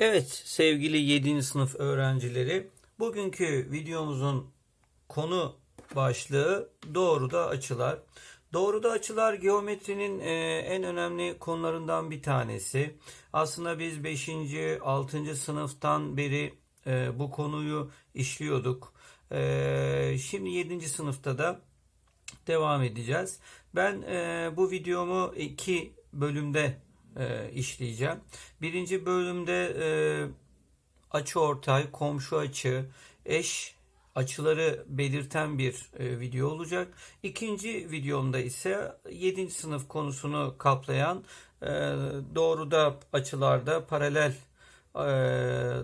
Evet sevgili 7. sınıf öğrencileri bugünkü videomuzun konu başlığı doğruda açılar. Doğruda açılar geometrinin e, en önemli konularından bir tanesi. Aslında biz 5. 6. sınıftan beri e, bu konuyu işliyorduk. E, şimdi 7. sınıfta da devam edeceğiz. Ben bu videomu iki bölümde e, işleyeceğim. Birinci bölümde e, açı ortay, komşu açı, eş açıları belirten bir e, video olacak. İkinci videomda ise 7. sınıf konusunu kaplayan e, doğruda açılarda paralel e,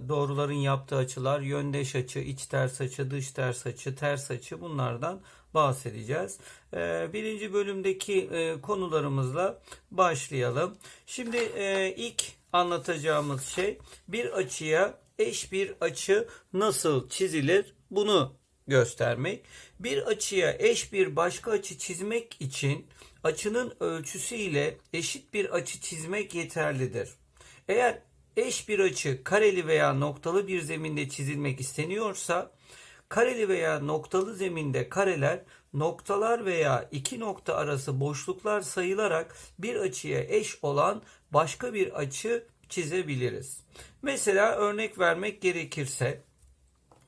doğruların yaptığı açılar, yöndeş açı, iç ters açı, dış ters açı, ters açı bunlardan bahsedeceğiz. E, birinci bölümdeki e, konularımızla başlayalım. Şimdi e, ilk anlatacağımız şey bir açıya eş bir açı nasıl çizilir bunu göstermek. Bir açıya eş bir başka açı çizmek için açının ölçüsü ile eşit bir açı çizmek yeterlidir. Eğer eş bir açı kareli veya noktalı bir zeminde çizilmek isteniyorsa kareli veya noktalı zeminde kareler noktalar veya iki nokta arası boşluklar sayılarak bir açıya eş olan başka bir açı çizebiliriz. Mesela örnek vermek gerekirse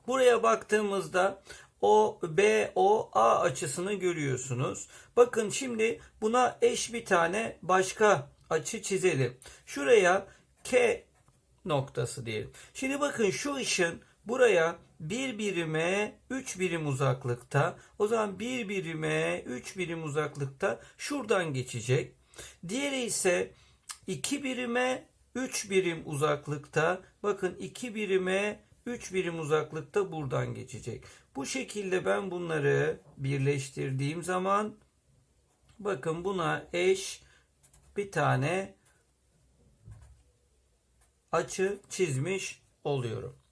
buraya baktığımızda o B O A açısını görüyorsunuz. Bakın şimdi buna eş bir tane başka açı çizelim. Şuraya K noktası diyelim. Şimdi bakın şu ışın buraya bir birime 3 birim uzaklıkta. O zaman bir birime 3 birim uzaklıkta şuradan geçecek. Diğeri ise 2 birime 3 birim uzaklıkta. Bakın 2 birime 3 birim uzaklıkta buradan geçecek. Bu şekilde ben bunları birleştirdiğim zaman bakın buna eş bir tane açı çizmiş oluyorum.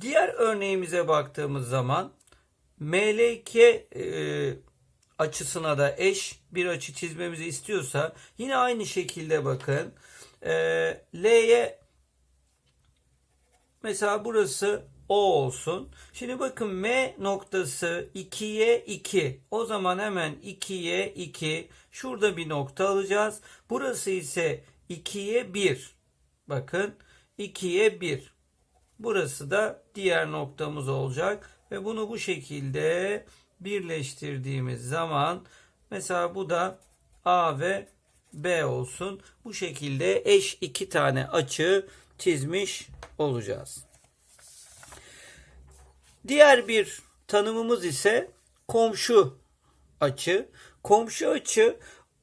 Diğer örneğimize baktığımız zaman MLK e, açısına da eş bir açı çizmemizi istiyorsa yine aynı şekilde bakın. E, L'ye mesela burası O olsun. Şimdi bakın M noktası 2'ye 2. O zaman hemen 2'ye 2. Şurada bir nokta alacağız. Burası ise 2'ye 1. Bakın 2'ye 1. Burası da diğer noktamız olacak ve bunu bu şekilde birleştirdiğimiz zaman mesela bu da A ve B olsun. Bu şekilde eş iki tane açı çizmiş olacağız. Diğer bir tanımımız ise komşu açı. Komşu açı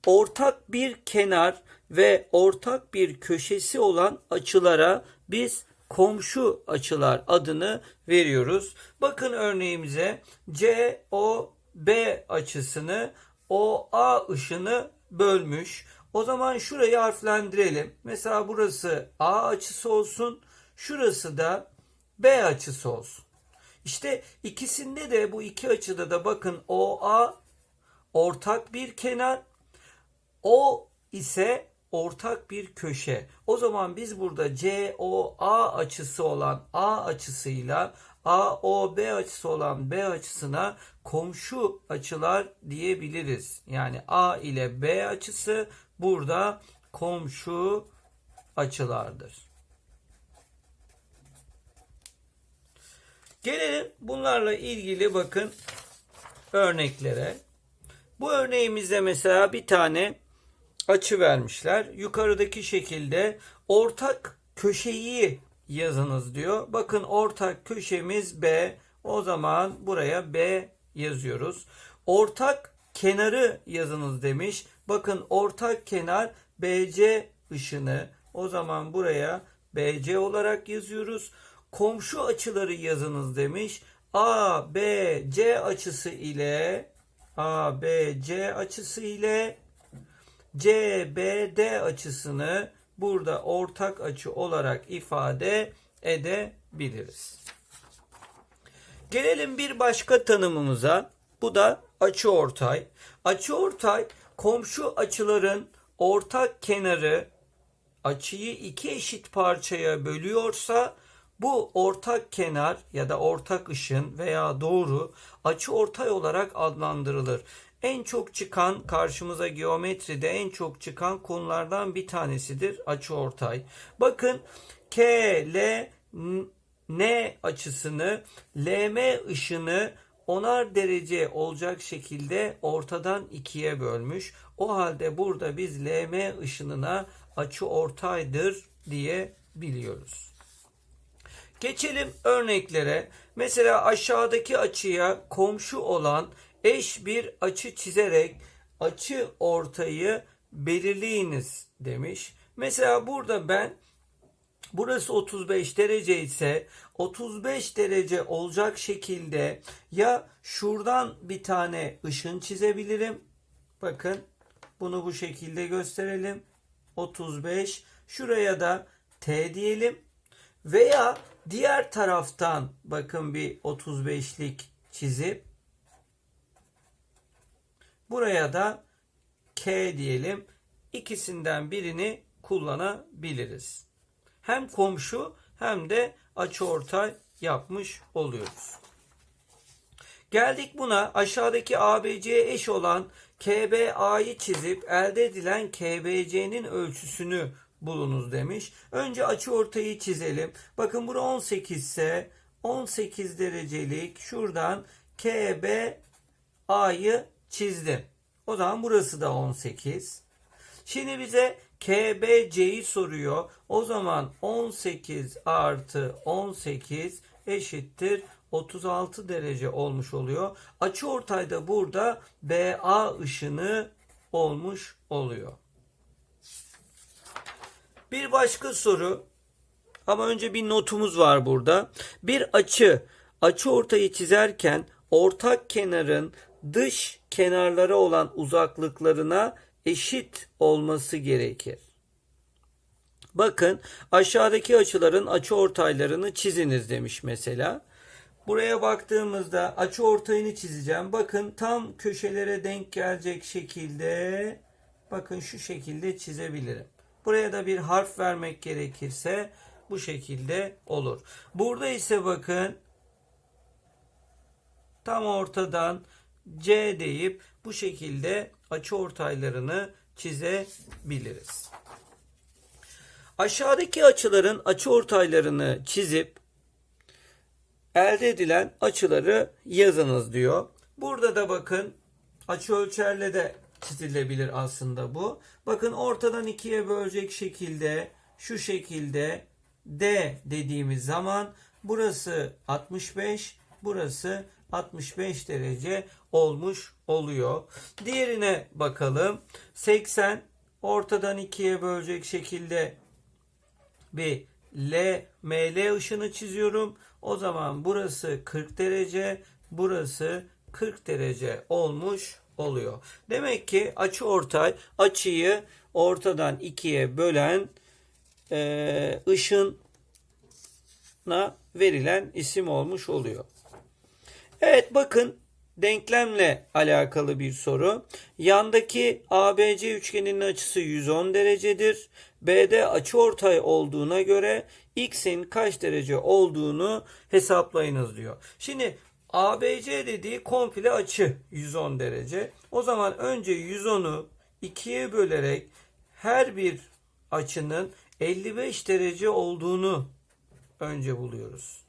ortak bir kenar ve ortak bir köşesi olan açılara biz komşu açılar adını veriyoruz. Bakın örneğimize COB açısını OA ışını bölmüş. O zaman şurayı harflendirelim. Mesela burası A açısı olsun. Şurası da B açısı olsun. İşte ikisinde de bu iki açıda da bakın OA ortak bir kenar. O ise ortak bir köşe. O zaman biz burada COA açısı olan A açısıyla AOB açısı olan B açısına komşu açılar diyebiliriz. Yani A ile B açısı burada komşu açılardır. Gelelim bunlarla ilgili bakın örneklere. Bu örneğimizde mesela bir tane açı vermişler. Yukarıdaki şekilde ortak köşeyi yazınız diyor. Bakın ortak köşemiz B. O zaman buraya B yazıyoruz. Ortak kenarı yazınız demiş. Bakın ortak kenar BC ışını. O zaman buraya BC olarak yazıyoruz. Komşu açıları yazınız demiş. A, B, C açısı ile A, B, C açısı ile CBD açısını burada ortak açı olarak ifade edebiliriz. Gelelim bir başka tanımımıza. Bu da açı ortay. Açı ortay komşu açıların ortak kenarı açıyı iki eşit parçaya bölüyorsa bu ortak kenar ya da ortak ışın veya doğru açı ortay olarak adlandırılır. En çok çıkan karşımıza geometride en çok çıkan konulardan bir tanesidir açı ortay. Bakın K, L, N açısını LM ışını onar derece olacak şekilde ortadan ikiye bölmüş. O halde burada biz LM ışınına açı ortaydır diye biliyoruz. Geçelim örneklere. Mesela aşağıdaki açıya komşu olan eş bir açı çizerek açı ortayı belirleyiniz demiş. Mesela burada ben burası 35 derece ise 35 derece olacak şekilde ya şuradan bir tane ışın çizebilirim. Bakın bunu bu şekilde gösterelim. 35 şuraya da T diyelim. Veya diğer taraftan bakın bir 35'lik çizip buraya da K diyelim. İkisinden birini kullanabiliriz. Hem komşu hem de açıortay yapmış oluyoruz. Geldik buna aşağıdaki ABC'ye eş olan KBA'yı çizip elde edilen KBC'nin ölçüsünü bulunuz demiş. Önce açı ortayı çizelim. Bakın bura 18 ise 18 derecelik şuradan KBA'yı çizdim. O zaman burası da 18. Şimdi bize KBC'yi soruyor. O zaman 18 artı 18 eşittir 36 derece olmuş oluyor. Açı ortayda burada BA ışını olmuş oluyor. Bir başka soru ama önce bir notumuz var burada. Bir açı açı ortayı çizerken ortak kenarın dış kenarlara olan uzaklıklarına eşit olması gerekir. Bakın aşağıdaki açıların açı ortaylarını çiziniz demiş mesela. Buraya baktığımızda açı ortayını çizeceğim. Bakın tam köşelere denk gelecek şekilde bakın şu şekilde çizebilirim. Buraya da bir harf vermek gerekirse bu şekilde olur. Burada ise bakın tam ortadan C deyip bu şekilde açı ortaylarını çizebiliriz. Aşağıdaki açıların açı ortaylarını çizip elde edilen açıları yazınız diyor. Burada da bakın açı ölçerle de çizilebilir aslında bu. Bakın ortadan ikiye bölecek şekilde şu şekilde D dediğimiz zaman burası 65 burası 65 derece olmuş oluyor. Diğerine bakalım. 80 ortadan ikiye bölecek şekilde bir L, ML ışını çiziyorum. O zaman burası 40 derece, burası 40 derece olmuş oluyor. Demek ki açı ortay açıyı ortadan ikiye bölen e, ışına verilen isim olmuş oluyor. Evet bakın denklemle alakalı bir soru. Yandaki ABC üçgeninin açısı 110 derecedir. BD açıortay olduğuna göre x'in kaç derece olduğunu hesaplayınız diyor. Şimdi ABC dediği komple açı 110 derece. O zaman önce 110'u ikiye bölerek her bir açının 55 derece olduğunu önce buluyoruz.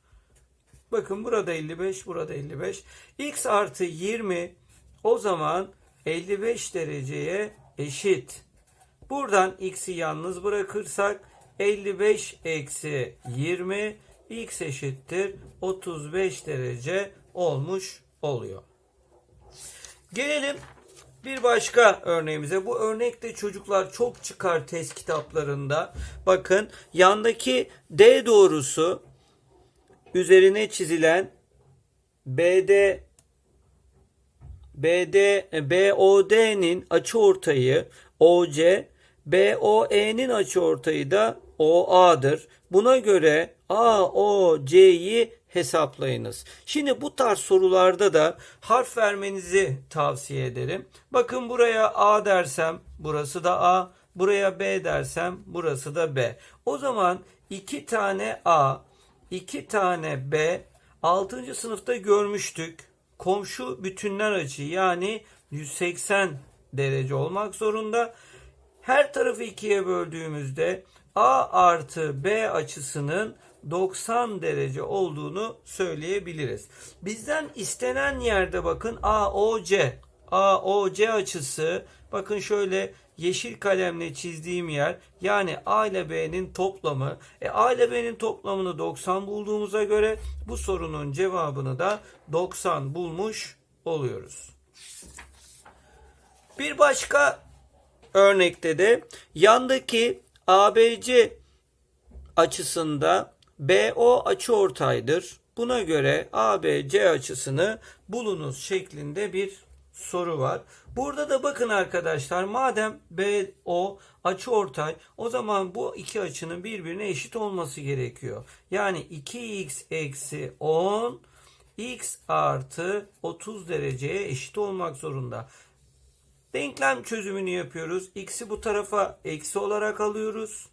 Bakın burada 55, burada 55. X artı 20 o zaman 55 dereceye eşit. Buradan x'i yalnız bırakırsak 55 eksi 20 x eşittir 35 derece olmuş oluyor. Gelelim bir başka örneğimize. Bu örnekte çocuklar çok çıkar test kitaplarında. Bakın yandaki D doğrusu üzerine çizilen BD BD BOD'nin açıortayı OC BOE'nin açıortayı da OA'dır. Buna göre AOC'yi hesaplayınız. Şimdi bu tarz sorularda da harf vermenizi tavsiye ederim. Bakın buraya A dersem burası da A, Buraya B dersem burası da B. O zaman 2 tane A, 2 tane B 6. sınıfta görmüştük. Komşu bütünler açı yani 180 derece olmak zorunda. Her tarafı ikiye böldüğümüzde A artı B açısının 90 derece olduğunu söyleyebiliriz. Bizden istenen yerde bakın AOC. AOC açısı bakın şöyle yeşil kalemle çizdiğim yer yani A ile B'nin toplamı. E, A ile B'nin toplamını 90 bulduğumuza göre bu sorunun cevabını da 90 bulmuş oluyoruz. Bir başka örnekte de yandaki ABC açısında BO açıortaydır. Buna göre ABC açısını bulunuz şeklinde bir soru var. Burada da bakın arkadaşlar madem BO açıortay o zaman bu iki açının birbirine eşit olması gerekiyor. Yani 2x eksi 10 x artı 30 dereceye eşit olmak zorunda. Denklem çözümünü yapıyoruz. X'i bu tarafa eksi olarak alıyoruz.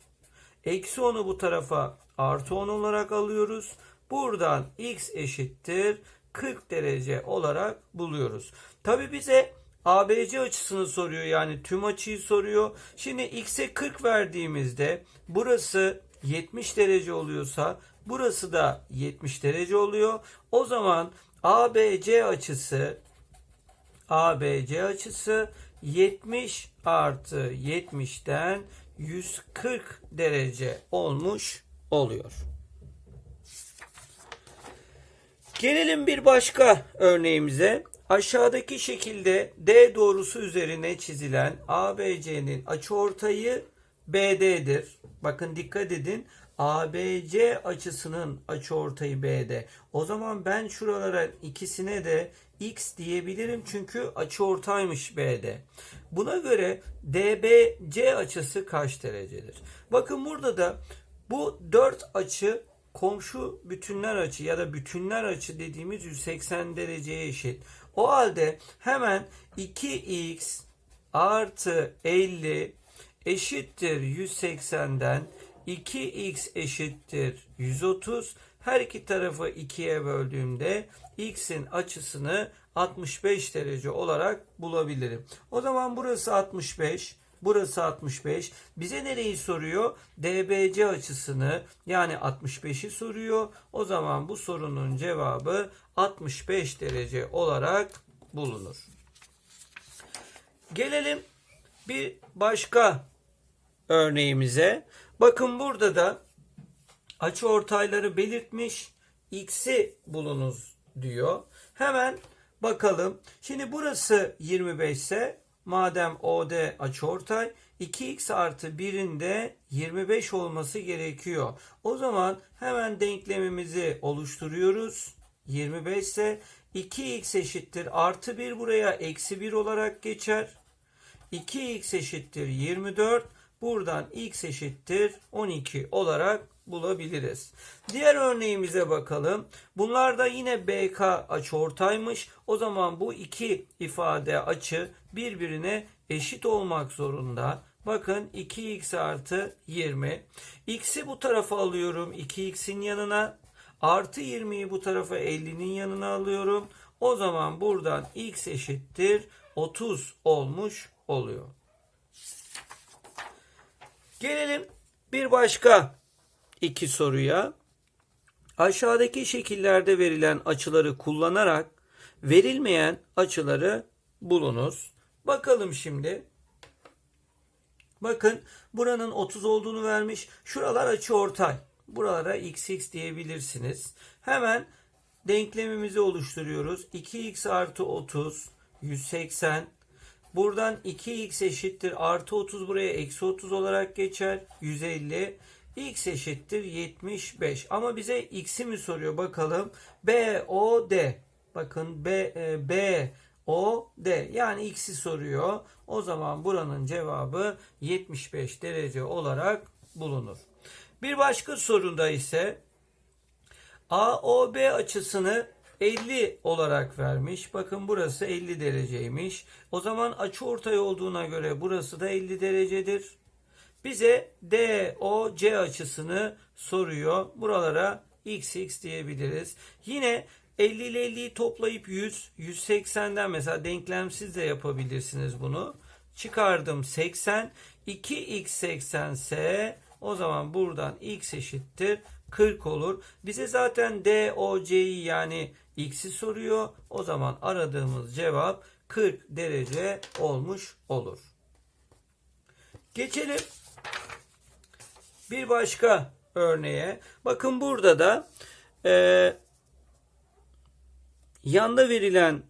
Eksi 10'u bu tarafa artı 10 olarak alıyoruz. Buradan x eşittir 40 derece olarak buluyoruz. Tabi bize ABC açısını soruyor yani tüm açıyı soruyor. Şimdi x'e 40 verdiğimizde burası 70 derece oluyorsa burası da 70 derece oluyor. O zaman ABC açısı ABC açısı 70 artı 70'ten 140 derece olmuş oluyor. Gelelim bir başka örneğimize. Aşağıdaki şekilde D doğrusu üzerine çizilen ABC'nin açıortayı BD'dir. Bakın dikkat edin. ABC açısının açıortayı BD. O zaman ben şuralara ikisine de X diyebilirim çünkü açıortaymış BD. Buna göre DBC açısı kaç derecedir? Bakın burada da bu dört açı komşu bütünler açı ya da bütünler açı dediğimiz 180 dereceye eşit. O halde hemen 2x artı 50 eşittir 180'den 2x eşittir 130. Her iki tarafı 2'ye böldüğümde x'in açısını 65 derece olarak bulabilirim. O zaman burası 65, burası 65. Bize nereyi soruyor? DBC açısını yani 65'i soruyor. O zaman bu sorunun cevabı 65 derece olarak bulunur. Gelelim bir başka örneğimize. Bakın burada da açı ortayları belirtmiş. X'i bulunuz diyor. Hemen bakalım. Şimdi burası 25 ise madem OD açıortay 2x artı 1'in de 25 olması gerekiyor. O zaman hemen denklemimizi oluşturuyoruz. 25 ise 2x eşittir artı 1 buraya eksi 1 olarak geçer. 2x eşittir 24. Buradan x eşittir 12 olarak bulabiliriz. Diğer örneğimize bakalım. Bunlar da yine BK açıortaymış. O zaman bu iki ifade açı birbirine eşit olmak zorunda. Bakın 2x artı 20. X'i bu tarafa alıyorum 2x'in yanına. Artı 20'yi bu tarafa 50'nin yanına alıyorum. O zaman buradan x eşittir 30 olmuş oluyor. Gelelim bir başka iki soruya. Aşağıdaki şekillerde verilen açıları kullanarak verilmeyen açıları bulunuz. Bakalım şimdi. Bakın buranın 30 olduğunu vermiş. Şuralar açı ortay. Buralara xx diyebilirsiniz. Hemen denklemimizi oluşturuyoruz. 2x artı 30 180 Buradan 2x eşittir artı 30 buraya eksi 30 olarak geçer. 150 x eşittir 75. Ama bize x'i mi soruyor bakalım. B, O, D. Bakın B, e, B, O, D. Yani x'i soruyor. O zaman buranın cevabı 75 derece olarak bulunur. Bir başka sorunda ise AOB açısını 50 olarak vermiş. Bakın burası 50 dereceymiş. O zaman açı ortay olduğuna göre burası da 50 derecedir. Bize DOC açısını soruyor. Buralara XX diyebiliriz. Yine 50 ile 50'yi toplayıp 100, 180'den mesela denklemsiz de yapabilirsiniz bunu. Çıkardım 80, 2x80 ise o zaman buradan x eşittir 40 olur. Bize zaten DOC'yi yani x'i soruyor. O zaman aradığımız cevap 40 derece olmuş olur. Geçelim bir başka örneğe. Bakın burada da e, yanda verilen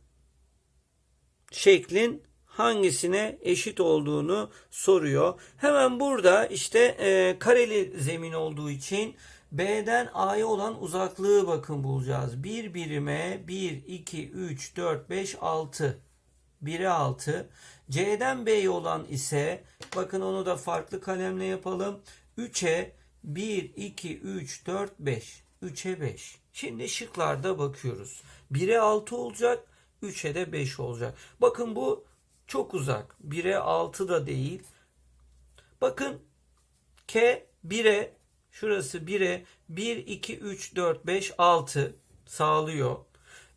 şeklin hangisine eşit olduğunu soruyor. Hemen burada işte e, kareli zemin olduğu için B'den A'ya olan uzaklığı bakın bulacağız. 1 birime 1, 2, 3, 4, 5, 6. 1'e 6. C'den B'ye olan ise bakın onu da farklı kalemle yapalım. 3'e 1, 2, 3, 4, 5. 3'e 5. Şimdi şıklarda bakıyoruz. 1'e 6 olacak. 3'e de 5 olacak. Bakın bu çok uzak. 1'e 6 da değil. Bakın K 1'e şurası 1'e 1, 2, 3, 4, 5, 6 sağlıyor.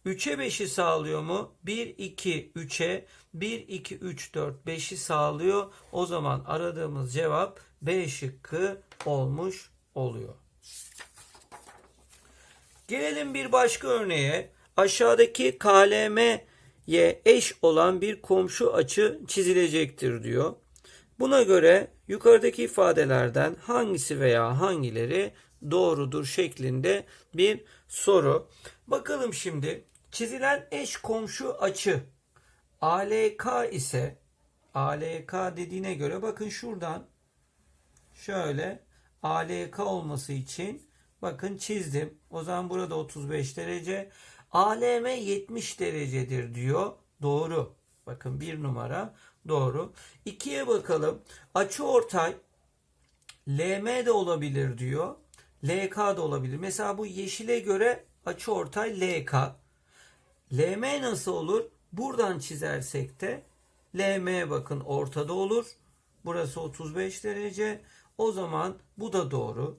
3'e 5'i sağlıyor mu? 1, 2, 3'e 1, 2, 3, 4, 5'i sağlıyor. O zaman aradığımız cevap B şıkkı olmuş oluyor. Gelelim bir başka örneğe. Aşağıdaki KLM'ye eş olan bir komşu açı çizilecektir diyor. Buna göre yukarıdaki ifadelerden hangisi veya hangileri doğrudur şeklinde bir soru. Bakalım şimdi çizilen eş komşu açı ALK ise ALK dediğine göre bakın şuradan şöyle ALK olması için bakın çizdim. O zaman burada 35 derece. ALM 70 derecedir diyor. Doğru. Bakın bir numara doğru. İkiye bakalım. Açı ortay LM de olabilir diyor. LK da olabilir. Mesela bu yeşile göre açı ortay LK. LM nasıl olur? Buradan çizersek de LM bakın ortada olur. Burası 35 derece. O zaman bu da doğru.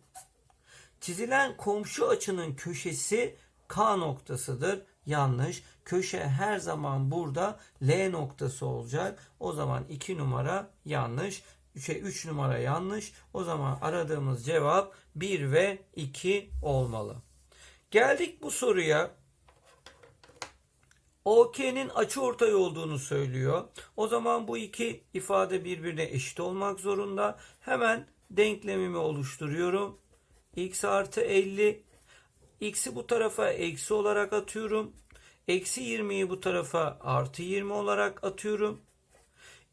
Çizilen komşu açının köşesi K noktasıdır. Yanlış. Köşe her zaman burada L noktası olacak. O zaman 2 numara yanlış. 3'e 3 numara yanlış. O zaman aradığımız cevap 1 ve 2 olmalı. Geldik bu soruya. OK'nin açıortay olduğunu söylüyor. O zaman bu iki ifade birbirine eşit olmak zorunda. Hemen denklemimi oluşturuyorum. x artı 50 x'i bu tarafa eksi olarak atıyorum. Eksi 20'yi bu tarafa artı 20 olarak atıyorum.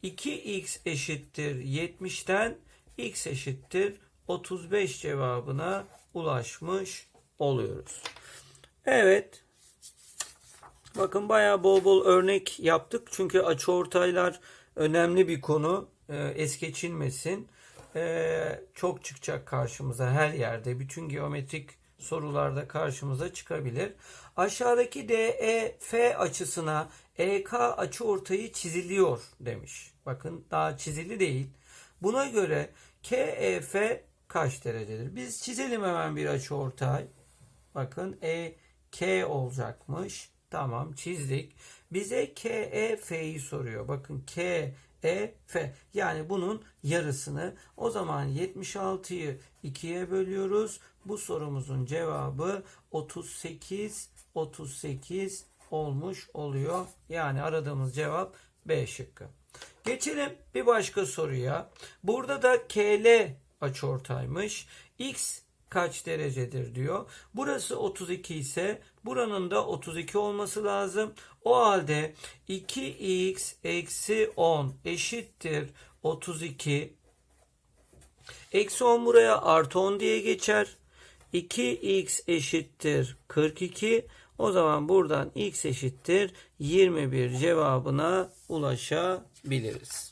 2x eşittir 70'ten x eşittir 35 cevabına ulaşmış oluyoruz. Evet. Bakın bayağı bol bol örnek yaptık. Çünkü açıortaylar önemli bir konu. Ee, es geçilmesin. Ee, çok çıkacak karşımıza her yerde. Bütün geometrik sorularda karşımıza çıkabilir. Aşağıdaki DEF açısına EK açıortayı çiziliyor demiş. Bakın daha çizili değil. Buna göre KEF kaç derecedir? Biz çizelim hemen bir açıortay. Bakın EK olacakmış. Tamam çizdik. Bize KEF'yi soruyor. Bakın K E, F. Yani bunun yarısını. O zaman 76'yı 2'ye bölüyoruz. Bu sorumuzun cevabı 38 38 olmuş oluyor. Yani aradığımız cevap B şıkkı. Geçelim bir başka soruya. Burada da KL açıortaymış. X kaç derecedir diyor. Burası 32 ise buranın da 32 olması lazım. O halde 2x eksi 10 eşittir 32. Eksi 10 buraya artı 10 diye geçer. 2x eşittir 42. O zaman buradan x eşittir 21 cevabına ulaşabiliriz.